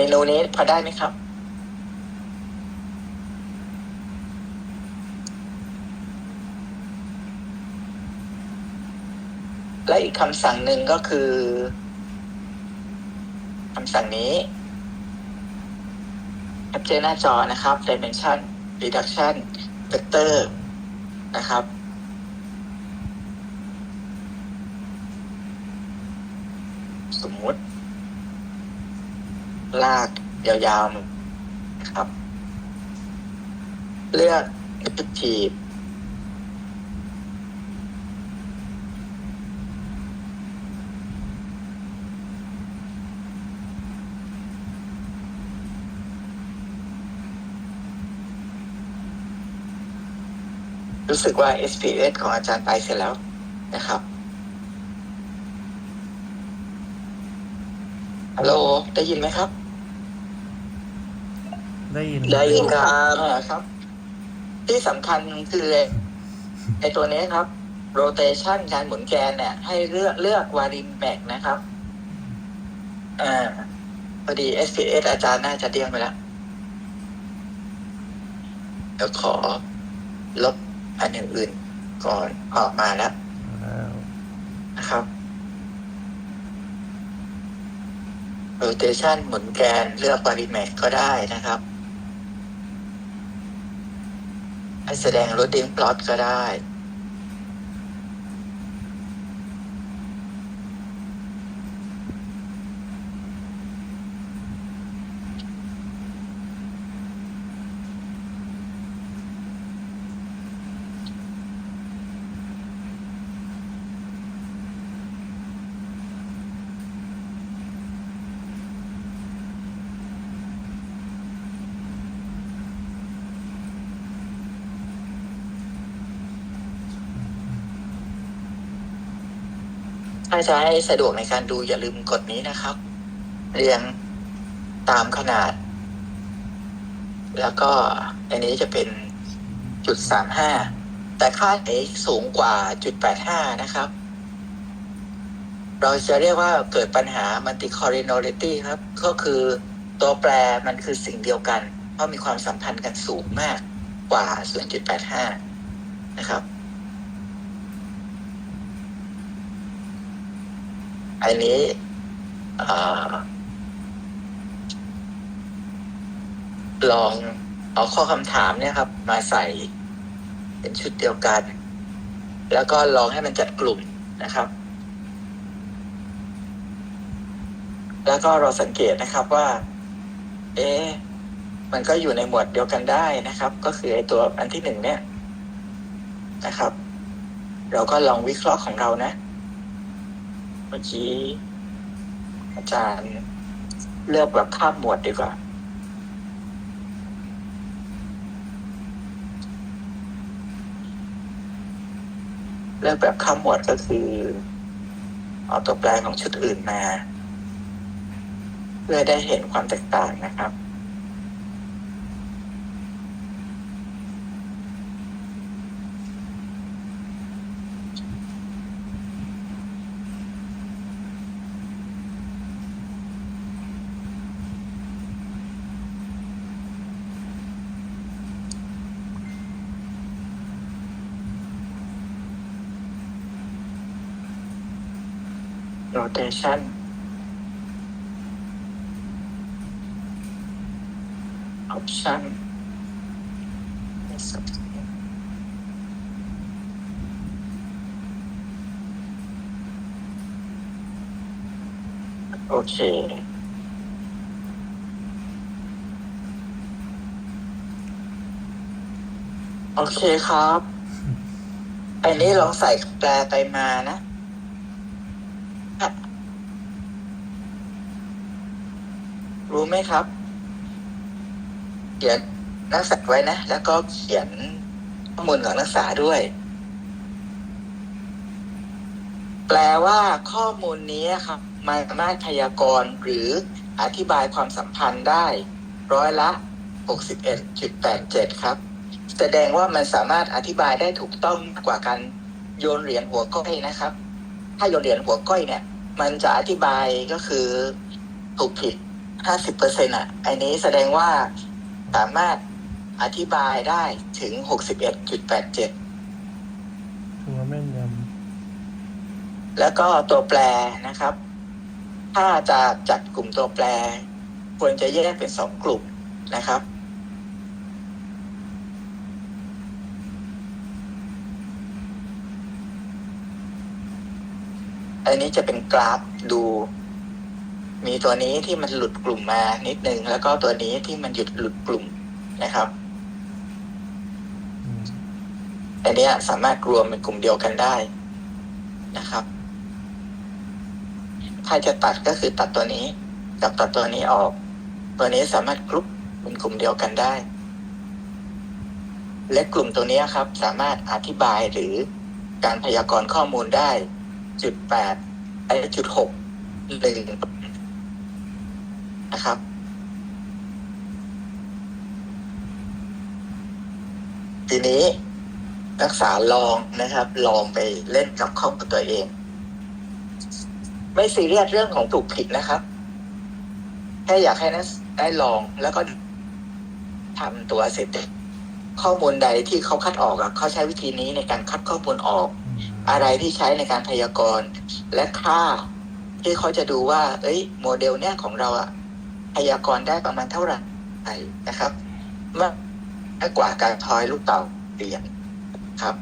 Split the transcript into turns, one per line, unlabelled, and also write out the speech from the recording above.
เมนูนี้พอได้ไหมครับ และอีกคำสั่งหนึ่งก็คือคำสั่งนี้แคปเจหน้าจอนะครับ dimension reduction vector นะครับสมมุติ ลากยาวๆครับ เลือก effective รู้สึกว่า SPS ของอาจารย์ไปเสร็จแล้วนะครับ ฮัลโหล ได้ยินไหมครับ
ได้ยิน
ได้ยินครับครับ ที่สำคัญคือไอตัวนี้ครับ rotation การหมุนแกนเนี่ย ให้เลือกเลือกวารินแม็กนะครับ อ่าพอดี SPS อาจารย์น่าจะเดี้ยงไปแล้วเดี๋ยวขอลบอันอื่นๆก่อนออกมาแล้ว
แล้ว
นะครับ rotation หมุนแกนเลือกบรินแม็กก็ได้นะครับให้แสดง loading plot ก็ได้ ถ้าจะให้สะดวกในการดูอย่าลืมกดนี้นะครับ เรียงตามขนาด แล้วก็อันนี้จะเป็นจุดสามห้าแต่ค่าไหนสูงกว่าจุดแปดห้านะครับ เราจะเรียกว่าเกิดปัญหา multicollinearity ครับ ก็คือตัวแปรมันคือสิ่งเดียวกัน เพราะมีความสัมพันธ์กันสูงมากกว่า 0.85 นะครับ อันนี้อลองเอาข้อคำถามเนี่ยครับ มาใส่เป็นชุดเดียวกัน แล้วก็ลองให้มันจัดกลุ่มนะครับ แล้วก็เราสังเกตนะครับว่า เอ๊ะมันก็อยู่ในหมวดเดียวกันได้นะครับ ก็คือไอตัวอันที่หนึ่งเนี่ยนะครับ เราก็ลองวิเคราะห์ของเรานะ เมื่อกี้อาจารย์เลือกแบบข้ามหมวดดีกว่า เลือกแบบข้ามหมวดก็คือ เอาตัวแปรของชุดอื่นมา เพื่อได้เห็นความแตกต่างนะครับ rotation option โอเค โอเคครับ อันนี้ลองใส่แปลไปมานะ รู้ไหมครับ เขียนนักศึกษาไว้นะ แล้วก็เขียนข้อมูลของนักศึกษาด้วย แปลว่าข้อมูลนี้ครับมันสามารถพยากรณ์หรืออธิบายความสัมพันธ์ได้ ร้อยละ 61.87 ครับ แสดงว่ามันสามารถอธิบายได้ถูกต้องกกว่าการโยนเหรียญหัวก้อยนะครับ ถ้าโยนเหรียญหัวก้อยเนี่ย มันจะอธิบายก็คือถูกผิด ห้าสิบเปอร์เซ็นต์อะ อันนี้แสดงว่าสามารถอธิบายได้ถึงหกสิบเอ็ดจุดแปดเจ็ด
ถือว่าแม่นย
แล้วก็ตัวแปรนะครับ ถ้าจะจัดกลุ่มตัวแปร ควรจะแยกเป็นสองกลุ่มนะครับ อันนี้จะเป็นกราฟดู มีตัวนี้ที่มันหลุดกลุ่มมานิดนึง แล้วก็ตัวนี้ที่มันหยุดหลุดกลุ่มนะครับำ
อืม
อันเนี้ยสามารถรวมเป็นกลุ่มเดียวกันได้นะครับ ถ้าจะตัดก็คือตัดตัวนี้ กับตัดตัวนี้ออก ตัวนี้สามารถกรุ๊ปเป็นกลุ่มเดียวกันได้ และกลุ่มตัวเนี้ยครับ สามารถอธิบายหรือการพยากรณ์ข้อมูลได้ จุดแปดไอจุดหกหนึ่ง นะครับ ทีนี้นักศึกษาลองนะครับ ลองไปเล่นกับข้อมูลตัวเอง ไม่ซีเรียสเรื่องของถูกผิดนะครับแค่อยากให้นักศึกษาได้ลองแล้วก็ทำตัวเสร็จข้อมูลใดที่เขาคัดออกอะเขาใช้วิธีนี้ในการคัดข้อมูลออก
อืม
อะไรที่ใช้ในการพยากรณ์ และค่าที่เขาจะดูว่า เอ้ย โมเดลเนี้ยของเราอะ พยากรณ์ได้ประมาณเท่าไหร่นะครับมากกว่าการทอยลูกเต่าเปลี่ยนครับ